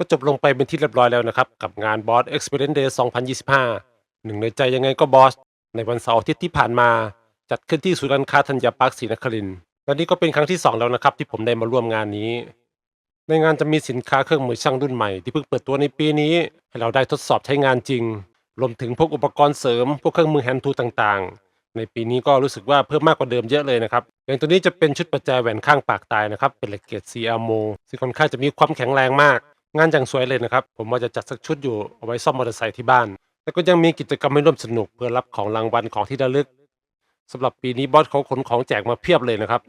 ก็จบลงไปเป็นที่เรียบร้อยแล้วนะครับ กับงาน Boss Experience Day 2025 หนึ่งในใจยังไงก็บอส ในวันเสาร์อาทิตย์ที่ผ่านมา จัดขึ้นที่ศูนย์การค้าธัญปาร์คศรีนครินทร์และนี่ก็เป็นครั้งที่ 2 แล้วนะครับ ที่ผมได้มาร่วมงานนี้ ในงานจะมีสินค้าเครื่องมือช่างรุ่นใหม่ที่เพิ่งเปิดตัวในปีนี้ ให้เราได้ทดสอบใช้งานจริง รวมถึงพวกอุปกรณ์เสริม พวกเครื่องมือแฮนด์ทูต่างๆ ในปีนี้ก็รู้สึกว่าเพิ่มมากกว่าเดิมเยอะเลยนะครับอย่างตัวนี้จะเป็นชุดประแจแหวนข้างปากตายนะครับเป็นเหล็กเกรด c โมซึ่งค่อนข้างจะมีความแข็งแรงมาก งานอย่างสวยเลยนะครับ ผมว่าจะจัดสักชุดอยู่เอาไว้ซ่อมมอเตอร์ไซค์ที่บ้าน แล้วก็ยังมีกิจกรรมให้ร่วมสนุกเพื่อรับของรางวัลของที่ระลึกสำหรับปีนี้บอสเขาขนของแจกมาเพียบเลยนะครับ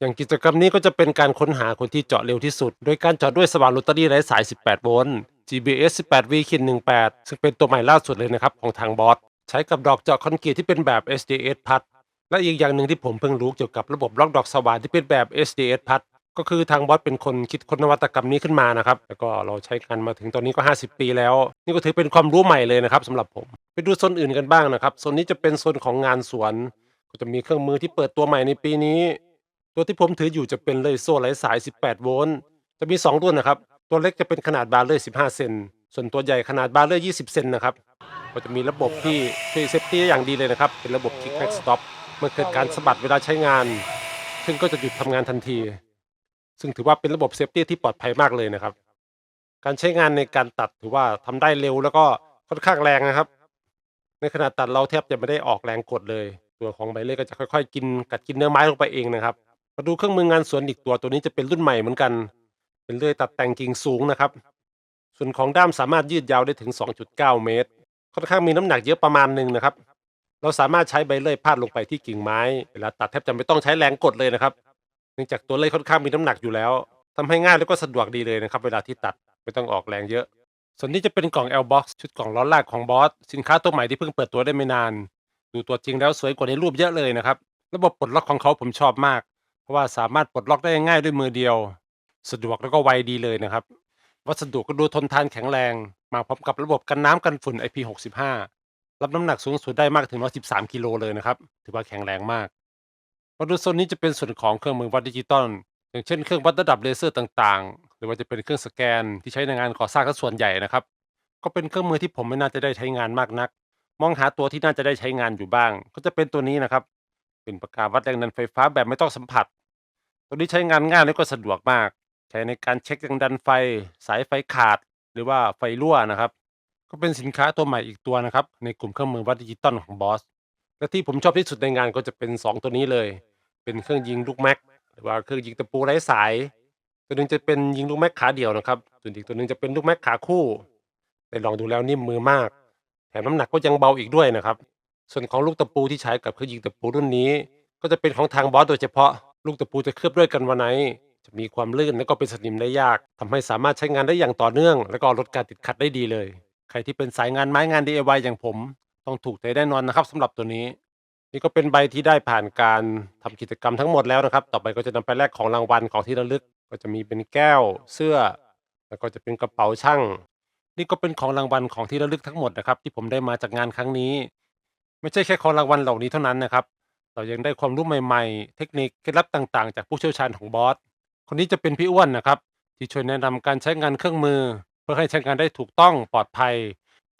อย่างกิจกรรมนี้ก็จะเป็นการค้นหาคนที่เจาะเร็วที่สุด โดยการเจาะด้วยสว่านโรตารี่ไร้สาย 18 โวลต์ GBS 18 V 18ซึ่งเป็นตัวใหม่ล่าสุดเลยนะครับของทางบอสใช้กับดอกเจาะคอนกรีตที่เป็นแบบ SDS พัดและอีกอย่างหนึ่งที่ผมเพิ่งรู้เกี่ยวกับระบบล็อกดอกสว่านที่เป็นแบบ SDS พัด ก็คือทางบอสเป็นคนคิดค้นนวัตกรรมนี้ขึ้นมานะครับแล้วก็เราใช้กันมาถึงตอนนี้ก็ 50 ปีแล้ว นี่ก็ถือเป็นความรู้ใหม่เลยนะครับสำหรับผม ไปดูโซนอื่นกันบ้างนะครับโซนนี้จะเป็นโซนของงานสวน ก็จะมีเครื่องมือที่เปิดตัวใหม่ในปีนี้ ตัวที่ผมถืออยู่จะเป็นเลยโซ่ไร้สาย 18 โวลต์จะมี 2 รุ่นนะครับ ตัวเล็กจะเป็นขนาดบาร์เลอร์15 เซนส่วนตัวใหญ่ขนาดบาร์เลอร์20 เซนนะครับก็จะมีระบบที่เซฟตี้อย่างดีเลยนะครับเป็นระบบ kick back stop เมื่อเกิดการสะบัดเวลาใช้งาน ซึ่งก็จะหยุดทำงานทันที ซึ่งถือว่าเป็นระบบเซฟตี้ที่ปลอดภัยมากเลยนะครับ การใช้งานในการตัดถือว่าทำได้เร็วแล้วก็ค่อนข้างแรงนะครับ ในขณะตัดเราแทบจะไม่ได้ออกแรงกดเลย ตัวของใบเล่ก็จะค่อยๆ กินกัดกินเนื้อไม้ลงไปเองนะครับ มาดูเครื่องมืองานสวนอีกตัวตัวนี้จะเป็นรุ่นใหม่เหมือนกัน เป็นเลื่อยตัดแต่งกิ่งสูงนะครับ ส่วนของด้ามสามารถยืดยาวได้ถึง 2.9 เมตร ค่อนข้างมีน้ำหนักเยอะประมาณหนึ่งนะครับ เราสามารถใช้ใบเลื่อยพาดลงไปที่กิ่งไม้ เวลาตัดแทบจะไม่ต้องใช้แรงกดเลยนะครับ นื่องจากตัวเลื่ยค่อนข้างมีน้ำหนักอยู่แล้วทำให้ง่ายแล้วก็สะดวกดีเลยนะครับ เวลาที่ตัดไม่ต้องออกแรงเยอะ ส่วนนี้จะเป็นกล่อง L box ชุดกล่องล้อลากของบอสสินค้าตัวใหม่ที่เพิ่งเปิดตัวได้ไม่นาน ดูตัวจริงแล้วสวยกว่าในรูปเยอะเลยนะครับ ระบบปลดล็อกของเขาผมชอบมาก เพราะว่าสามารถปลดล็อกได้ง่ายด้วยมือเดียว สะดวกแล้วก็ไวดีเลยนะครับ วัสดุก็ดูทนทานแข็งแรง มาพร้อมกับระบบกันน้ำกันฝุ่น IP65 รับน้ำหนักสูงสุดได้มากถึง 113 กิโลเลยนะครับ ถือว่าแข็งแรงมาก มาดูโซนนี้จะเป็นส่วนของเครื่องมือวัดดิจิตอลอย่างเช่นเครื่องวัดระดับเลเซอร์ต่างๆ หรือว่าจะเป็นเครื่องสแกนที่ใช้ในงานก่อสร้างก็ส่วนใหญ่นะครับ ก็เป็นเครื่องมือที่ผมไม่น่าจะได้ใช้งานมากนัก มองหาตัวที่น่าจะได้ใช้งานอยู่บ้าง ก็จะเป็นตัวนี้นะครับ เป็นปากกาวัดแรงดันไฟฟ้าแบบไม่ต้องสัมผัส ตัวนี้ใช้งานง่ายและก็สะดวกมาก ใช้ในการเช็คแรงดันไฟ สายไฟขาด หรือว่าไฟรั่วนะครับ ก็เป็นสินค้าตัวใหม่อีกตัวนะครับ ในกลุ่มเครื่องมือวัดดิจิตอลของบอส และที่ผมชอบที่สุดในงานก็จะเป็น 2 ตัวนี้เลย เป็นเครื่องยิงลูกแม็กหรือว่าเครื่องยิงตะปูไร้สาย ตัวหนึงจะเป็นยิงลูกแม็กขาเดียวนะครับส่วนอีกตัวหนึงจะเป็นลูกแม็กขาคู่ได้ลองดูแล้วนิ่มมือมาก แถมน้ำหนักก็ยังเบาอีกด้วยนะครับ ส่วนของลูกตะปูที่ใช้กับเครื่องยิงตะปูรุ่นนี้ ก็จะเป็นของทางบอสโดยเฉพาะ ลูกตะปูจะเคลือบด้วยกันวาไหนจะมีความลื่นและก็เป็นสนิมได้ยากทำให้สามารถใช้งานได้อย่างต่อเนื่อง และก็ลดการติดขัดได้ดีเลย ใครที่เป็นสายงานไม้งาน DIY อย่างผม ต้องถูกใจแน่นอนนะครับสำหรับตัวนี้ นี่ก็เป็นใบที่ได้ผ่านการทำกิจกรรมทั้งหมดแล้วนะครับ ต่อไปก็จะนำไปแลกของรางวัลของที่ระลึก ก็จะมีเป็นแก้วเสื้อ แล้วก็จะเป็นกระเป๋าช่าง นี่ก็เป็นของรางวัลของที่ระลึกทั้งหมดนะครับ ที่ผมได้มาจากงานครั้งนี้ ไม่ใช่แค่ของรางวัลเหล่านี้เท่านั้นนะครับ เรายังได้ความรู้ใหม่ๆ เทคนิคเคล็ดลับต่างๆ จากผู้เชี่ยวชาญของบอส คนนี้จะเป็นพี่อ้วนนะครับ ที่ช่วยแนะนำการใช้งานเครื่องมือ เพื่อให้ใช้งานได้ถูกต้องปลอดภัย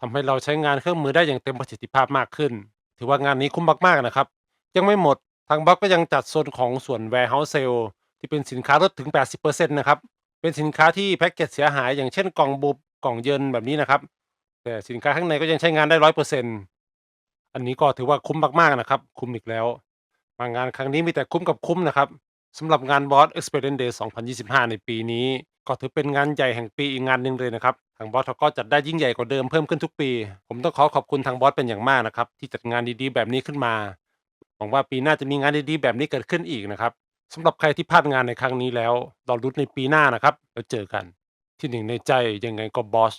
ทำให้เราใช้งานเครื่องมือได้อย่างเต็มประสิทธิภาพมากขึ้น ถือว่างานนี้คุ้มมาก ๆ นะครับ ยังไม่หมด ทางบล็อกก็ยังจัดโซนของส่วน warehouse sale ที่เป็นสินค้าลดถึง 80%นะครับ เป็นสินค้าที่แพ็กเกจเสียหายอย่างเช่นกล่องบุบกล่องเยินแบบนี้นะครับ แต่สินค้าข้างในก็ยังใช้งานได้ร้อยเปอร์เซ็นต์อันนี้ก็ถือว่าคุ้มมากๆนะครับ คุ้มอีกแล้ว มางานครั้งนี้มีแต่คุ้มกับคุ้มนะครับสำหรับงาน Boss Experience Day 2025 ในปีนี้ ก็ถือเป็นงานใหญ่แห่งปีอีกงานหนึ่งเลยนะครับ ทางบอสเขาก็จัดได้ยิ่งใหญ่กว่าเดิมเพิ่มขึ้นทุกปี ผมต้องขอขอบคุณทางบอสเป็นอย่างมากนะครับ ที่จัดงานดีๆ แบบนี้ขึ้นมา หวังว่าปีหน้าจะมีงานดีๆ แบบนี้เกิดขึ้นอีกนะครับสำหรับใครที่พลาดงานในครั้งนี้แล้วรอรุ้นในปีหน้านะครับ แล้วเจอกัน ที่หนึ่งในใจยังไงก็บอส